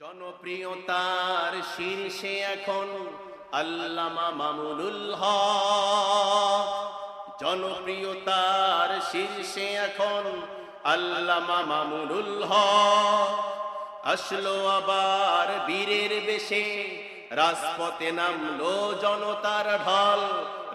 জনপ্রিয়তার শীর্ষে এখন আল্লামা মামুনুল হক। জনপ্রিয়তার শীর্ষে এখন আল্লামা মামুনুল হক। আসলো আবার বীরের বেশে, রাজপথে নামলো জনতার ঢল,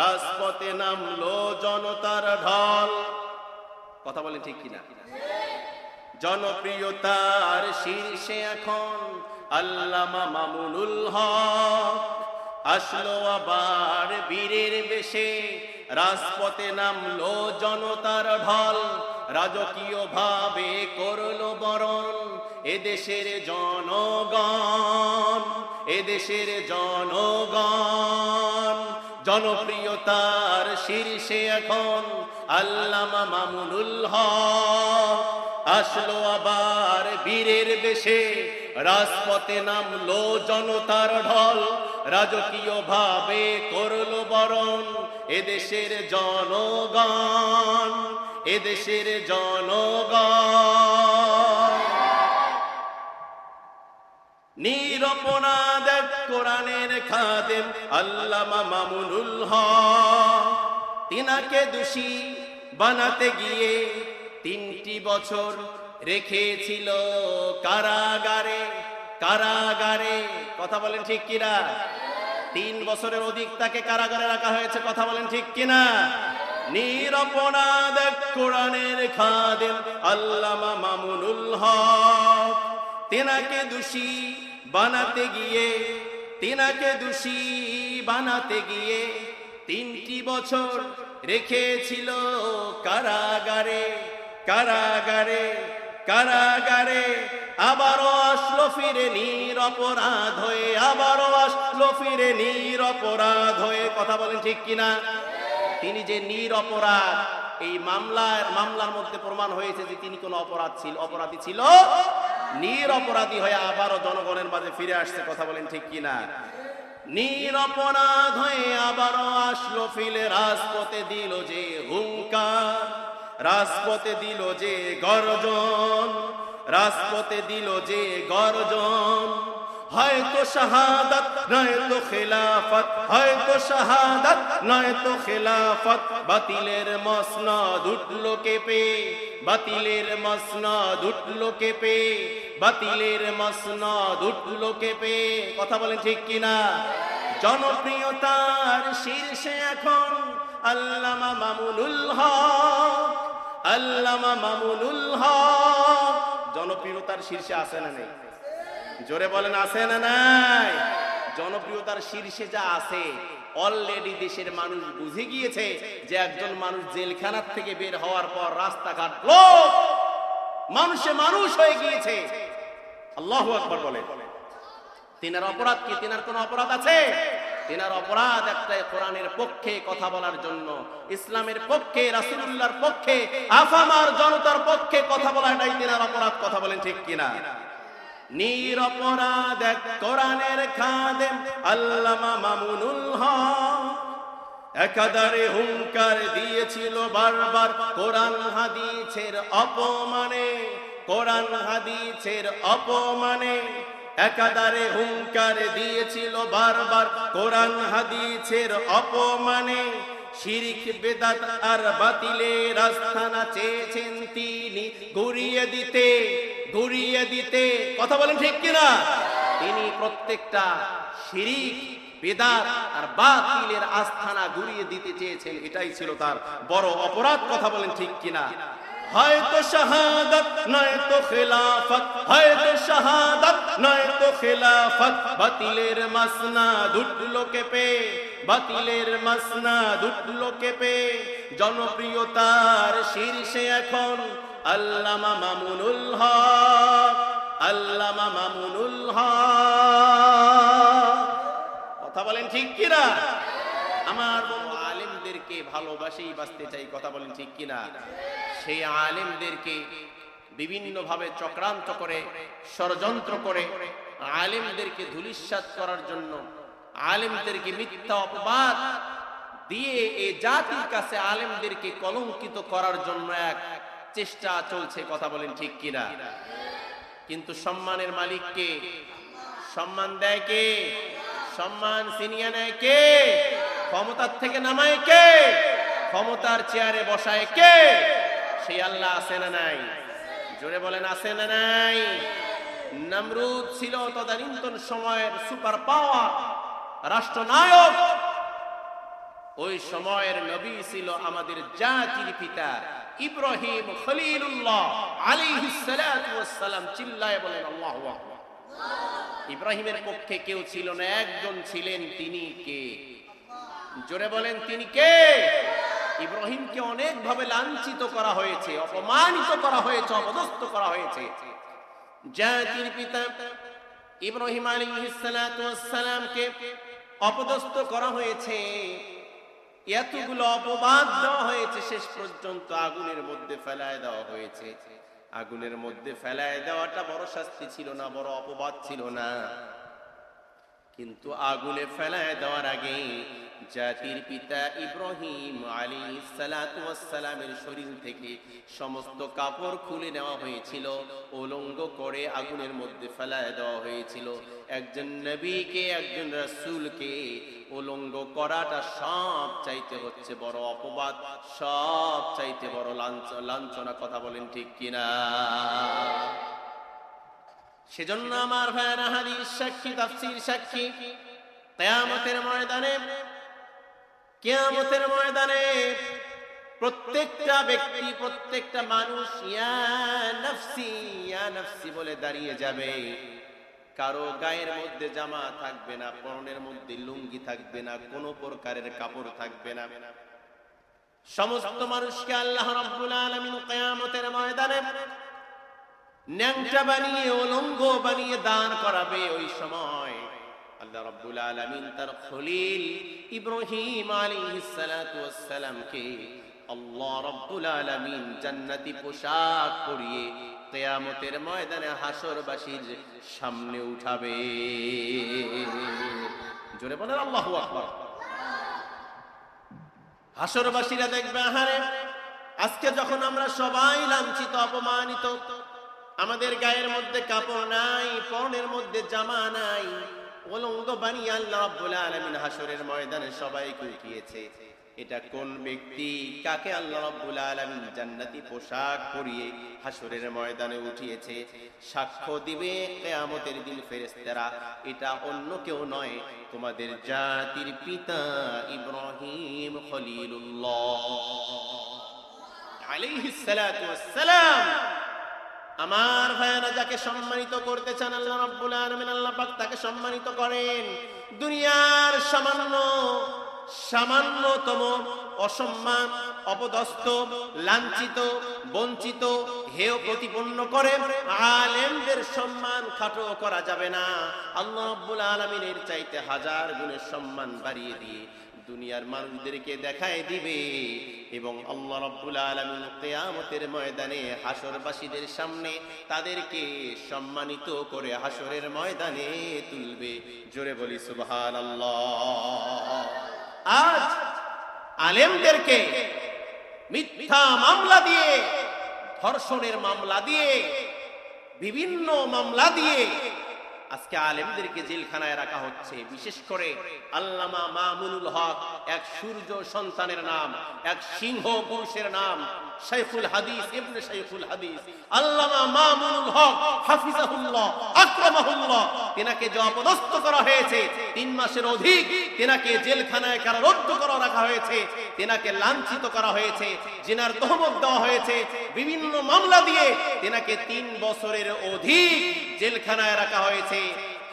রাজপথে নামলো জনতার ঢল। কথা বলেন ঠিক কিনা? জনপ্রিয়তার শীর্ষে এখন আল্লামা মামুনুল হক। আসলো আবার বীরের বেশে, রাজপথে নামলো জনতার ঢল। রাজকীয় ভাবে করল বরণ এদেশের জনগণ এদেশের জনগণ। জনপ্রিয়তার শীর্ষে এখন আল্লামা মামুনুল হক। আসলো আবার বীরের বেশে রাজপথে নামলো জনতার ঢল। রাজকীয় ভাবে করল বরণ। এদেশের জনগণ এদেশের জনগণ। এক কোরআনের খাদেম আল্লামা মামুনুল হক। তিনাকে দোষী বানাতে গিয়ে তিনটি বছর রেখেছিল কারাগারে কারাগারে। কথা বলেন ঠিক কিনা? তিন বছরের অধিক তাকে কারাগারে রাখা হয়েছে, কথা বলেন ঠিক কিনা? নিরপরাধ কোরআনের খাদেম আল্লামা মামুনুল হক। তেনাকে দোষী বানাতে গিয়ে, তেনাকে দোষী বানাতে গিয়ে তিনটি বছর রেখেছিল কারাগারে। কারাগারে কারাগারে আবারও আসলো ফিরে নির অপরাধ হয়ে, আবারও আসলো ফিরে নিরপরাধ হয়ে। কথা বলেন ঠিক কিনা? তিনি যে নির অপরাধ, এই মামলার মামলার মধ্যে প্রমাণ হয়েছে যে তিনি কোনো অপরাধ ছিল, অপরাধী ছিল। নিরপরাধী হয়ে আবারও জনগণের মাঝে ফিরে আসছে, কথা বলেন ঠিক কিনা? নিরপরাধ হয়ে আবারও আসলো ফিলে রাজপথে দিল যে হুঙ্কার। রাজপথে দিল যে গর্জন, রাজপথে দিল যে গর্জন। হয়তো শাহাদাত, নয়তো খেলাফত, হয়তো শাহাদাত, নয়তো খেলাফত। বাতিলের মসনদ উঠল কেঁপে, বাতিলের মসনদ উঠল কেঁপে, বাতিলের মসনদ উঠল কেঁপে। কথা বলেন ঠিক কিনা? জনপ্রিয়তার শীর্ষে এখন আল্লামা মামুনুল হক। আল্লামা মামুনুল হক। জনপ্রিয়তার শীর্ষে আছে না নেই? জোরে বলেন, আছে না নাই? জনপ্রিয়তার শীর্ষে যা আছে অলরেডি দেশের মানুষ বুঝে গিয়েছে যে একজন মানুষ জেলখানার থেকে বের হওয়ার পর রাস্তাঘাট লোক মানুষে মানুষ হয়ে গিয়েছে। আল্লাহ আকবর বলে তিনার অপরাধ কি? তিনার কোন অপরাধ আছে? তিনার অপরাধ একটা কোরআনের পক্ষে কথা বলার জন্য, ইসলামের পক্ষে, রাসূলুল্লাহর পক্ষে, আফামার জনতার পক্ষে কথা বলাটাই তিনার অপরাধ, কথা বলেন ঠিক কিনা? অপমানে, কোরআন হাদিসের অপমানে। একাধারে হুঙ্কার দিয়েছিল বারবার কোরআন হাদিসের অপমানে। শিরিক, বেদাত আর চেয়েছেন তিনি। ঘুরিয়ে দিতে ঘুরিয়ে দিতে, কথা বলেন ঠিক কিনা? তিনি প্রত্যেকটা শিরিক, বেদাত আর বাতিলের আস্থানা ঘুরিয়ে দিতে চেয়েছেন, এটাই ছিল তার বড় অপরাধ, কথা বলেন ঠিক কিনা? হয়তো শাহাদাত নয়তো খেলাফত। হয়তো শাহাদাত নয়তো খেলাফত। বাতিলের মাসনা দুটলো কেঁপে, বাতিলের মাসনা দুটলো কেঁপে। জনপ্রিয়তার শীর্ষে এখন আল্লামা মামুনুল হক, আল্লামা মামুনুল হক। কথা বলেন ঠিক কিনা? আমার বন্ধু আলেমদেরকে ভালোবাসেই বাঁচতে চাই, কথা বলেন ঠিক কিনা? সেই আলেমদেরকে বিভিন্নভাবে চক্রান্ত করে, ষড়যন্ত্র করে আলেমদেরকে ধুলিস্বাদ করার জন্য, আলেমদেরকে মিথ্যা অপবাদ দিয়ে এই জাতির কাছে আলেমদেরকে কলঙ্কিত করার জন্য এক চেষ্টা চলছে, কথা বলেন ঠিক কিনা? কিন্তু সম্মানের মালিককে সম্মান দেয় কে? সম্মান সিনিয়া নেয় কে? ক্ষমতার থেকে নামায় কে? ক্ষমতার চেয়ারে বসায় কে? সেই আল্লাহ আছে না নাই? জোরে বলেন, আছে না নাই? নমরুদ ছিল তদানীন্তন সময়ের সুপার পাওয়ার রাষ্ট্রনায়ক। ওই সময়ের নবী ছিল আমাদের জাতির পিতা ইব্রাহিম খলিলুল্লাহ আলাইহিস সালাতু ওয়াস সালাম চিল্লায় বলেন, আল্লাহু ইব্রাহিমের পক্ষে কেউ ছিল না, একজন ছিলেন তিনি কে? জোরে বলেন, তিনি কে? ইব্রাহিমকে অনেকভাবে লাঞ্ছিত করা হয়েছে, অপমানিত করা হয়েছে, অপদস্থ করা হয়েছে। জাতির পিতা ইব্রাহিম আলাইহিস সালাতু ওয়াস সালামকে অপদস্থ করা হয়েছে। এতগুলো অপবাদ দেওয়া হয়েছে, শেষ পর্যন্ত আগুনের মধ্যে ফেলায় দেওয়া হয়েছে। আগুনের মধ্যে ফেলায় দেওয়াটা বড় শাস্তি ছিল না, বড় অপবাদ ছিল না। কিন্তু আগুনে ফেলায় দেওয়ার আগে জাতির পিতা ইব্রাহিম আলী সালামের শরীর থেকে সমস্ত কাপড় খুলে নেওয়া হয়েছিল উলঙ্গ করে আগুনের মধ্যে ফেলায় দেওয়া হয়েছিল। একজন নবীকে, একজন রাসূলকে উলঙ্গ করাটা সব চাইতে হচ্ছে বড় অপবাদ, সব চাইতে বড় লাঞ্ছ, লাঞ্ছনা কথা বলেন ঠিক কিনা? সেজন্য আমার ভাইয়েরা হাদিস সাক্ষী, তাফসীর সাক্ষী, কিয়ামতের ময়দানে কিয়ামতের ময়দানে প্রত্যেকটা ব্যক্তি, প্রত্যেকটা মানুষ বলে দাঁড়িয়ে যাবে। কারও গায়ের মধ্যে জামা থাকবে না, পরনের মধ্যে লুঙ্গি থাকবে না, কোনো প্রকারের কাপড় থাকবে না। সমস্ত মানুষকে আল্লাহ কিয়ামতের ময়দানে ন্যাংটা বানিয়ে, অলঙ্গ বানিয়ে দান করাবে ওই সময়। আল্লাহ রাব্বুল আলামিন তার খলিল ইব্রাহিম আলাইহিস সালাতু ওয়াস সালামকে আল্লাহ রাব্বুল আলামিন জান্নাতি পোশাক পরিয়ে কিয়ামতের ময়দানে হাসরবাসীর সামনে উঠাবে। জোরে বলেন আল্লাহ হাসরবাসীরা দেখবে, আহারে, আজকে যখন আমরা সবাই লাঞ্ছিত, অপমানিত, আমাদের গায়ের মধ্যে কাপড় নাই পরনের মধ্যে জামা নাই অলঙ্গ বানিয়ে আল্লাহ রাব্বুল আলামিন হাসরের ময়দানে সবাইকে উঠিয়েছে এটা কোন ব্যক্তি? কাকে আল্লাহ রাব্বুল আলামিন জান্নাতি পোশাক পরিয়ে হাসরের ময়দানে উঠিয়েছে? সাক্ষ্য দিবে কিয়ামতের দিন ফেরেশতারা। এটা অন্য কেউ নয়, তোমাদের জাতির পিতা ইব্রাহিম খলিলুল্লাহ। আলাইহিস সালাতু ওয়াস সালাম। আমার ভাইয়েরা যাকে সম্মানিত করতে চান, আল্লাহ রাব্বুল আলামিন আল্লাহ পাক তাকে সম্মানিত করেন। দুনিয়ার সামান্য, সামান্যতম, অসম্মান, অপদস্থ, লাঞ্ছিত, বঞ্চিত, হেয় প্রতিপন্ন করে আলেমদের সম্মান খাটো করা যাবে না। আল্লাহ রাব্বুল আলামিনের চাইতে হাজার গুণের সম্মান বাড়িয়ে দিয়ে দুনিয়ার মানুষদেরকে দেখায় দিবে এবং আল্লাহ রাব্বুল আলামিন কিয়ামতের ময়দানে হাসরবাসীদের সামনে তাদেরকে সম্মানিত করে হাসরের ময়দানে তুলবে। জোরে বলি, সুবহানাল্লাহ। আজ আলেমদেরকে মিথ্যা মামলা দিয়ে, ধর্ষণের মামলা দিয়ে, বিভিন্ন মামলা দিয়ে আজকে আলেমদেরকে জেলখানায় রাখা হচ্ছে। বিশেষ করে আল্লামা মামুনুল হক, এক সূর্য সন্তানের নাম, এক সিংহ পুরুষের নাম, শাইখুল হাদিস, ইবনে শাইখুল হাদিস। আল্লামা মামুনুল হক, হাফিজাহুল্লাহ তিনাকে যে অপদস্থ করা হয়েছে, তিন মাসের অধিক তিনাকে জেলখানায় কারারুদ্ধ করা রাখা হয়েছে, তিনাকে লাঞ্ছিত করা হয়েছে, জিনার তহমত দেওয়া হয়েছে, বিভিন্ন মামলা দিয়ে তিনাকে তিন বছরের অধিক জেলখানায় রাখা হয়েছে।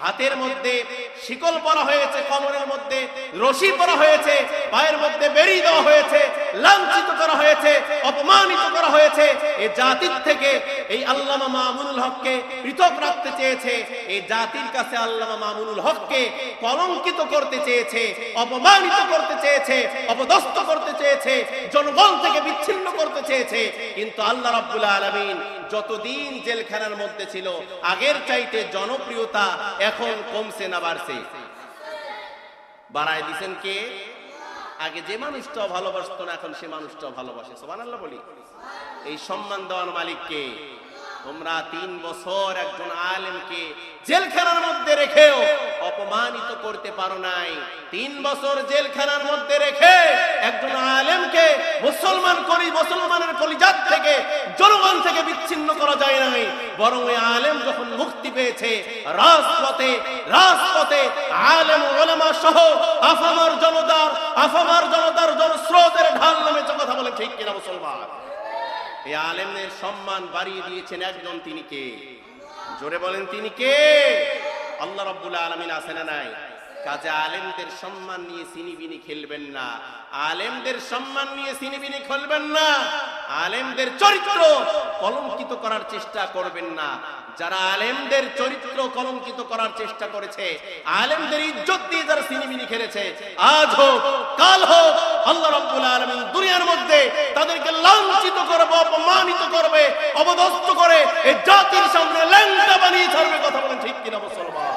হাতের মধ্যে শিকল পরা হয়েছে কমরের মধ্যে রশি পরা হয়েছে পায়ের মধ্যে বেরিয়ে দেওয়া হয়েছে, লাঞ্ছিত করা হয়েছে, অপমানিত করা হয়েছে। এই জাতির থেকে এই আল্লামা মামুনুল হককে পৃথক রাখতে চেয়েছে এই জাতির কাছে আল্লামা মামুনুল হককে কলঙ্কিত করতে চেয়েছে, অপমানিত করতে চেয়েছে, অপদস্থ করতে চেয়েছে, জনগণ থেকে বিচ্ছিন্ন করতে চেয়েছে। কিন্তু আল্লাহ রাব্বুল আলামিন যতদিন জেলখানার মধ্যে ছিল, আগের চাইতে জনপ্রিয়তা এখন কমছে না বাড়ছে। বাড়ায় দিছেন কে? আগে যে মানুষটা ভালোবাসত না, এখন সে মানুষটা ভালোবাসে। সোমান আল্লাহ বলি। এই সম্মান দেওয়ার মালিককে তোমরা তিন বছর একজন আলেমকে জেলখানার মধ্যে রেখেও অপমানিত করতে পারো নাই। তিন বছর জেলখানার মধ্যে রেখে একজন আলেমকে মুসলমান করি, মুসলমানের কলিজাত থেকে, জনগণ থেকে বিচ্ছিন্ন করা যায় নাই। বরং ওই আলেম যখন মুক্তি পেয়েছে, রাজপথে রাজপথে আলেম ওলামা সহ আফামার জনতার আফামার জনতার জনস্রোতের ঢাল নামেছে কথা বলে ঠিক কিনা মুসলমান? এই আলেমদের সম্মান বাড়িয়ে দিয়েছেন একজন, তিনি কে? জোরে বলেন, তিনি কে? আল্লাহ রাব্বুল আলামিন আছেন না নাই? কাজে আলেমদের সম্মান নিয়ে সিনিবিনি খেলবেন না। আলেমদের সম্মান নিয়ে সিনিবিনি খেলবেন না। আলেমদের চরিত্র কলঙ্কিত করার চেষ্টা করবেন না। যারা আলেমদের চরিত্র কলঙ্কিত করার চেষ্টা করেছে, আলেমদের ইজ্জত দিয়ে যারা সিনিমিনি খেলেছে, আজ হোক, কাল হোক, আল্লাহ রাব্বুল আলামিন দুনিয়ার মধ্যে তাদেরকে লাঞ্ছিত করবে, অপমানিত করবে অবদস্ত করে এই জাতির সামনে ল্যাংটা বানিয়ে ছাড়বে। কথা বলেন ঠিক কিনা মুসলমান?